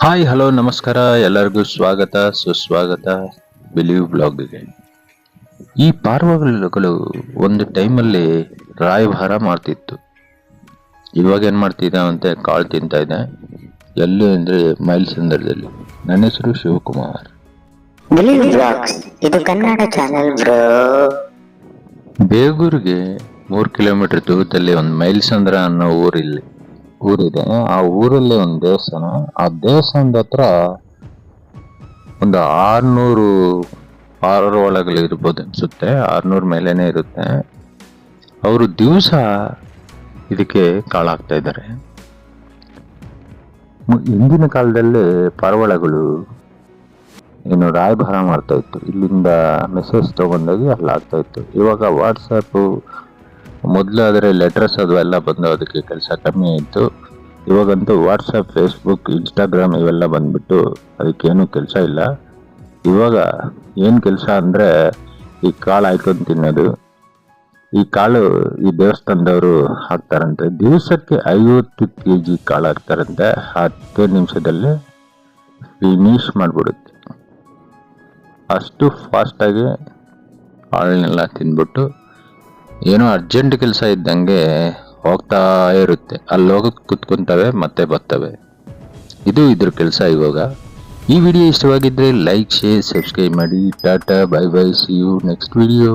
Hi hello ನಮಸ್ಕಾರ. ಎಲ್ಲರಿಗೂ ಸ್ವಾಗತ ಸುಸ್ವಾಗತ. ಬಿಲೀವ್ ಬ್ಲಾಗ್ಗೆ. ಈ ಪಾರ್ವಗಳು ಒಂದು ಟೈಮಲ್ಲಿ ರಾಯಭಾರ ಮಾಡ್ತಿತ್ತು. ಇವಾಗ ಏನು ಅಂತ ಕಾಳು ತಿಂತಾ ಇದೆ ಎಲ್ಲೂ ಅಂದರೆ ಮೈಲ್ಸಂದರದಲ್ಲಿ ನನ್ನ ಹೆಸರು ಶಿವಕುಮಾರ್. Believe blogs. ಇದು ಕನ್ನಡ ಚಾನೆಲ್ ಬ್ರೋ. ಬೇಗೂರಿಗೆ ಮೂರು ಕಿಲೋಮೀಟರ್ ದೂರದಲ್ಲಿ ಒಂದು ಮೈಲ್ಸಂದ್ರ ಅನ್ನೋ ಊರಿಲ್ಲಿ. ಊರಿದೆ. ಆ ಊರಲ್ಲಿ ಒಂದು ದೇವಸ್ಥಾನ. ಆ ದೇವಸ್ಥಾನದ ಹತ್ರ ಒಂದು ಆರ್ನೂರು ಆರು ಒಳಗಳು ಇರ್ಬೋದು ಅನ್ಸುತ್ತೆ. ಆರ್ನೂರು ಮೇಲೇನೆ ಇರುತ್ತೆ. ಅವರು ದಿವಸ ಇದಕ್ಕೆ ಕಾಳಾಗ್ತಾ ಇದ್ದಾರೆ. ಹಿಂದಿನ ಕಾಲದಲ್ಲಿ ಪರವಳಗಳು ಏನು ರಾಯಭಾರ ಮಾಡ್ತಾ ಇತ್ತು. ಇಲ್ಲಿಂದ ಮೆಸೇಜ್ ತಗೊಂಡೋಗಿ ಅಲ್ಲಿ ಆಗ್ತಾ ಇತ್ತು. ಇವಾಗ ವಾಟ್ಸಪ್ಪು ಮೊದಲಾದರೆ ಲೆಟರ್ಸ್ ಅದು ಎಲ್ಲ ಬಂದು ಅದಕ್ಕೆ ಕೆಲಸ ಕಮ್ಮಿ ಇತ್ತು ಇವಾಗಂತೂ ವಾಟ್ಸಪ್ ಫೇಸ್ಬುಕ್ ಇನ್ಸ್ಟಾಗ್ರಾಮ್ ಇವೆಲ್ಲ ಬಂದ್ಬಿಟ್ಟು ಅದಕ್ಕೇನು ಕೆಲಸ ಇಲ್ಲ. ಇವಾಗ ಏನು ಕೆಲಸ ಅಂದರೆ ಈ ಕಾಳು ಹಾಕೊಂಡು ತಿನ್ನೋದು. ಈ ಕಾಳು ಈ ದೇವಸ್ಥಾನದವರು ಹಾಕ್ತಾರಂತೆ. ದಿವಸಕ್ಕೆ ಐವತ್ತು ಕೆ ಜಿ ಕಾಳು ಹಾಕ್ತಾರಂತೆ. ಹತ್ತು ನಿಮಿಷದಲ್ಲಿ ಫಿನಿಶ್ ಮಾಡಿಬಿಡುತ್ತೆ. ಅಷ್ಟು ಫಾಸ್ಟಾಗಿ ಕಾಳನ್ನೆಲ್ಲ ತಿಂದ್ಬಿಟ್ಟು ಏನೋ ಅರ್ಜೆಂಟ್ ಕೆಲಸ ಇದ್ದಂಗೆ ಹೋಗ್ತಾ ಇರುತ್ತೆ. ಅಲ್ಲಿ ಹೋಗಕ್ಕೆ ಕುತ್ಕೊಂತವೆ, ಮತ್ತೆ ಬರ್ತವೆ. ಇದು ಇದ್ರ ಕೆಲಸ ಇವಾಗ. ಈ ವಿಡಿಯೋ ಇಷ್ಟವಾಗಿದ್ದರೆ ಲೈಕ್ ಶೇರ್ ಸಬ್ಸ್ಕ್ರೈಬ್ ಮಾಡಿ. Tata bye bye see you next video